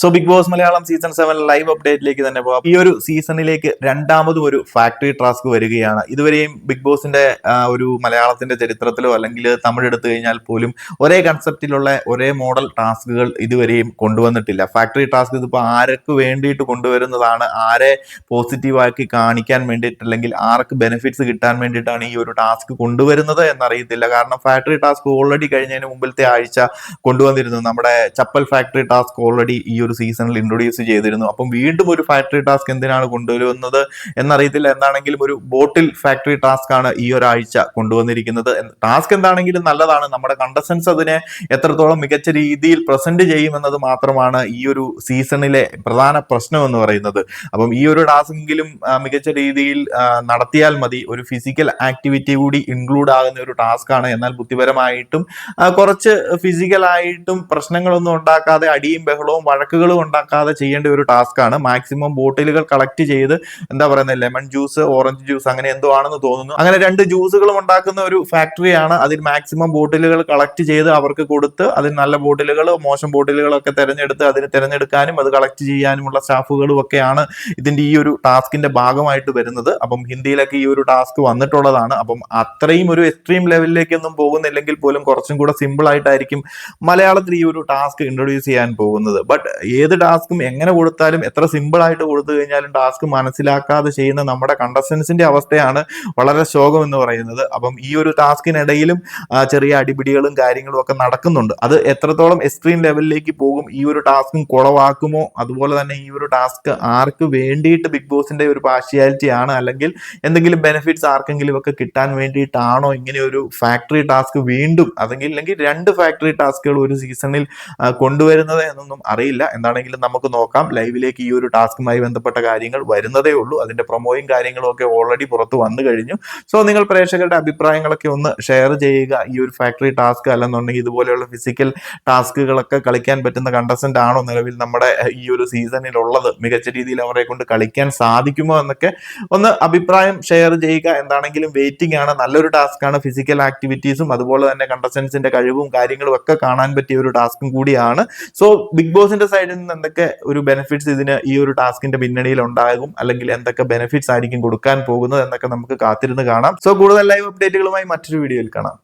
So Bigg Boss Malayalam season seven live അപ്ഡേറ്റിലേക്ക് തന്നെ പോകാം. ഈ ഒരു സീസണിലേക്ക് രണ്ടാമതും ഒരു ഫാക്ടറി ടാസ്ക് വരികയാണ്. ഇതുവരെയും ബിഗ് ബോസിന്റെ ഒരു മലയാളത്തിന്റെ ചരിത്രത്തിലോ അല്ലെങ്കിൽ തമിഴ് എടുത്തു കഴിഞ്ഞാൽ പോലും ഒരേ കൺസെപ്റ്റിലുള്ള ഒരേ മോഡൽ ടാസ്കുകൾ ഇതുവരെയും കൊണ്ടുവന്നിട്ടില്ല. ഫാക്ടറി ടാസ്ക് ഇതിപ്പോൾ ആർക്ക് വേണ്ടിയിട്ട് കൊണ്ടുവരുന്നതാണ്? ആരെ പോസിറ്റീവാക്കി കാണിക്കാൻ വേണ്ടിയിട്ട് അല്ലെങ്കിൽ ആർക്ക് ബെനിഫിറ്റ്സ് കിട്ടാൻ വേണ്ടിയിട്ടാണ് ഈ ഒരു ടാസ്ക് കൊണ്ടുവരുന്നത് എന്നറിയത്തില്ല. കാരണം ഫാക്ടറി ടാസ്ക് ഓൾറെഡി കഴിഞ്ഞതിന് മുമ്പിലത്തെ ആഴ്ച കൊണ്ടുവന്നിരുന്നു. നമ്മുടെ ചപ്പൽ ഫാക്ടറി ടാസ്ക് ഓൾറെഡി ഈ ഒരു സീസണിൽ ഇൻട്രൊഡ്യൂസ് ചെയ്തിരുന്നു. അപ്പം വീണ്ടും ഒരു ഫാക്ടറി ടാസ്ക് എന്തിനാണ് കൊണ്ടുവരുന്നത് എന്നറിയത്തില്ല. എന്താണെങ്കിലും ഒരു ബോട്ടിൽ ഫാക്ടറി ടാസ്ക് ആണ് ഈ ഒരാഴ്ച കൊണ്ടുവന്നിരിക്കുന്നത്. ടാസ്ക് എന്താണെങ്കിലും നല്ലതാണ്. നമ്മുടെ കണ്ടസ്റ്റൻസ് അതിനെ എത്രത്തോളം മികച്ച രീതിയിൽ പ്രസന്റ് ചെയ്യുമെന്നത് മാത്രമാണ് ഈ ഒരു സീസണിലെ പ്രധാന പ്രശ്നം എന്ന് പറയുന്നത്. അപ്പം ഈ ഒരു ടാസ്കെങ്കിലും മികച്ച രീതിയിൽ നടത്തിയാൽ മതി. ഒരു ഫിസിക്കൽ ആക്ടിവിറ്റി കൂടി ഇൻക്ലൂഡ് ആകുന്ന ഒരു ടാസ്ക് ആണ്. എന്നാൽ ബുദ്ധിപരമായിട്ടും കുറച്ച് ഫിസിക്കലായിട്ടും പ്രശ്നങ്ങളൊന്നും ഉണ്ടാക്കാതെ അടിയും ബഹളവും വഴക്കുകളും ഉണ്ടാക്കാതെ ചെയ്യേണ്ട ഒരു ടാസ്ക് ആണ്. മാക്സിമം ബോട്ടിലുകൾ കളക്ട് ചെയ്ത് എന്താ പറയുന്നത് ലെമൺ ജ്യൂസ് ഓറഞ്ച് ജ്യൂസ് അങ്ങനെ എന്തോ ആണെന്ന് തോന്നുന്നു. അങ്ങനെ രണ്ട് ജ്യൂസുകളും ഉണ്ടാക്കുന്ന ഒരു ഫാക്ടറിയാണ് അതിൽ മാക്സിമം ബോട്ടിലുകൾ കളക്ട് ചെയ്ത് അവർക്ക് കൊടുത്ത് അതിൽ നല്ല ബോട്ടിലുകൾ മോശം ബോട്ടിലുകളൊക്കെ തിരഞ്ഞെടുത്ത് അതിന് തിരഞ്ഞെടുക്കാനും അത് കളക്ട് ചെയ്യാനുമുള്ള സ്റ്റാഫുകളും ഒക്കെയാണ് ഇതിന്റെ ഈ ഒരു ടാസ്കിന്റെ ഭാഗമായിട്ട് വരുന്നത്. അപ്പം ഹിന്ദിയിലൊക്കെ ഈ ഒരു ടാസ്ക് വന്നിട്ടുള്ളതാണ്. അപ്പം അത്രയും ഒരു എക്സ്ട്രീം ലെവലിലേക്കൊന്നും പോകുന്നില്ലെങ്കിൽ പോലും കുറച്ചും കൂടെ സിമ്പിൾ ആയിട്ടായിരിക്കും മലയാളത്തിൽ ഈ ഒരു ടാസ്ക് ഇൻട്രൊഡ്യൂസ് ചെയ്യാൻ പോകുന്നത്. ബട്ട് ഏത് ടാസ്കും എങ്ങനെ കൊടുത്താലും എത്ര സിമ്പിൾ ആയിട്ട് കൊടുത്തു കഴിഞ്ഞാലും ടാസ്ക് മനസ്സിലാക്കാതെ ചെയ്യുന്ന നമ്മുടെ കണ്ടസ്റ്റൻസിന്റെ അവസ്ഥയാണ് വളരെ ശോകം എന്ന് പറയുന്നത്. അപ്പം ഈ ഒരു ടാസ്കിനിടയിലും ചെറിയ അടിപിടികളും കാര്യങ്ങളും ഒക്കെ നടക്കുന്നുണ്ട്. അത് എത്രത്തോളം എക്സ്ട്രീം ലെവലിലേക്ക് പോകും ഈ ഒരു ടാസ്കും കുളവാക്കുമോ അതുപോലെ തന്നെ ഈ ഒരു ടാസ്ക് ആർക്ക് വേണ്ടിയിട്ട് ബിഗ് ബോസിന്റെ ഒരു പാർഷ്യാലിറ്റി ആണ്? അല്ലെങ്കിൽ എന്തെങ്കിലും ബെനിഫിറ്റ്സ് ആർക്കെങ്കിലും ഒക്കെ കിട്ടാൻ വേണ്ടിയിട്ടാണോ ഇങ്ങനെ ഒരു ഫാക്ടറി ടാസ്ക് വീണ്ടും അതെങ്കിൽ അല്ലെങ്കിൽ രണ്ട് ഫാക്ടറി ടാസ്കുകൾ ഒരു സീസണിൽ കൊണ്ടുവരുന്നത് എന്നൊന്നും അറിയില്ല. എന്താണെങ്കിലും നമുക്ക് നോക്കാം. ലൈവിലേക്ക് ഈ ഒരു ടാസ്കുമായി ബന്ധപ്പെട്ട കാര്യങ്ങൾ വരുന്നതേ ഉള്ളൂ. അതിന്റെ പ്രൊമോയും കാര്യങ്ങളും ഒക്കെ ഓൾറെഡി പുറത്ത് വന്നു കഴിഞ്ഞു. സോ നിങ്ങൾ പ്രേക്ഷകരുടെ അഭിപ്രായങ്ങളൊക്കെ ഒന്ന് ഷെയർ ചെയ്യുക. ഈ ഒരു ഫാക്ടറി ടാസ്ക് അല്ലെന്നുണ്ടെങ്കിൽ ഇതുപോലെയുള്ള ഫിസിക്കൽ ടാസ്കുകളൊക്കെ കളിക്കാൻ പറ്റുന്ന കണ്ടസ്റ്റന്റ് ആണോ നിലവിൽ നമ്മുടെ ഈ ഒരു സീസണിൽ ഉള്ളത് മികച്ച രീതിയിൽ അവരെ കൊണ്ട് കളിക്കാൻ സാധിക്കുമോ എന്നൊക്കെ ഒന്ന് അഭിപ്രായം ഷെയർ ചെയ്യുക. എന്താണെങ്കിലും വെയിറ്റിംഗ് ആണ്. നല്ലൊരു ടാസ്ക് ആണ്. ഫിസിക്കൽ ആക്ടിവിറ്റീസും അതുപോലെ തന്നെ കണ്ടസ്റ്റൻസിന്റെ കഴിവും കാര്യങ്ങളും ഒക്കെ കാണാൻ പറ്റിയ ഒരു ടാസ്കും കൂടിയാണ്. സോ ബിഗ് ബോസിന്റെ സൈഡിൽ നിന്ന് എന്തൊക്കെ ഒരു ബെനിഫിറ്റ്സ് ഇതിന് ഈ ഒരു ടാസ്കിന്റെ പിന്നണിയിൽ ഉണ്ടാകും? അല്ലെങ്കിൽ എന്തൊക്കെ ബെനിഫിറ്റ്സ് ആയിരിക്കും കൊടുക്കാൻ പോകുന്നത് എന്നൊക്കെ നമുക്ക് കാത്തിരുന്ന് കാണാം. സോ കൂടുതൽ ലൈവ് അപ്ഡേറ്റുകളുമായി മറ്റൊരു വീഡിയോയിൽ കാണാം.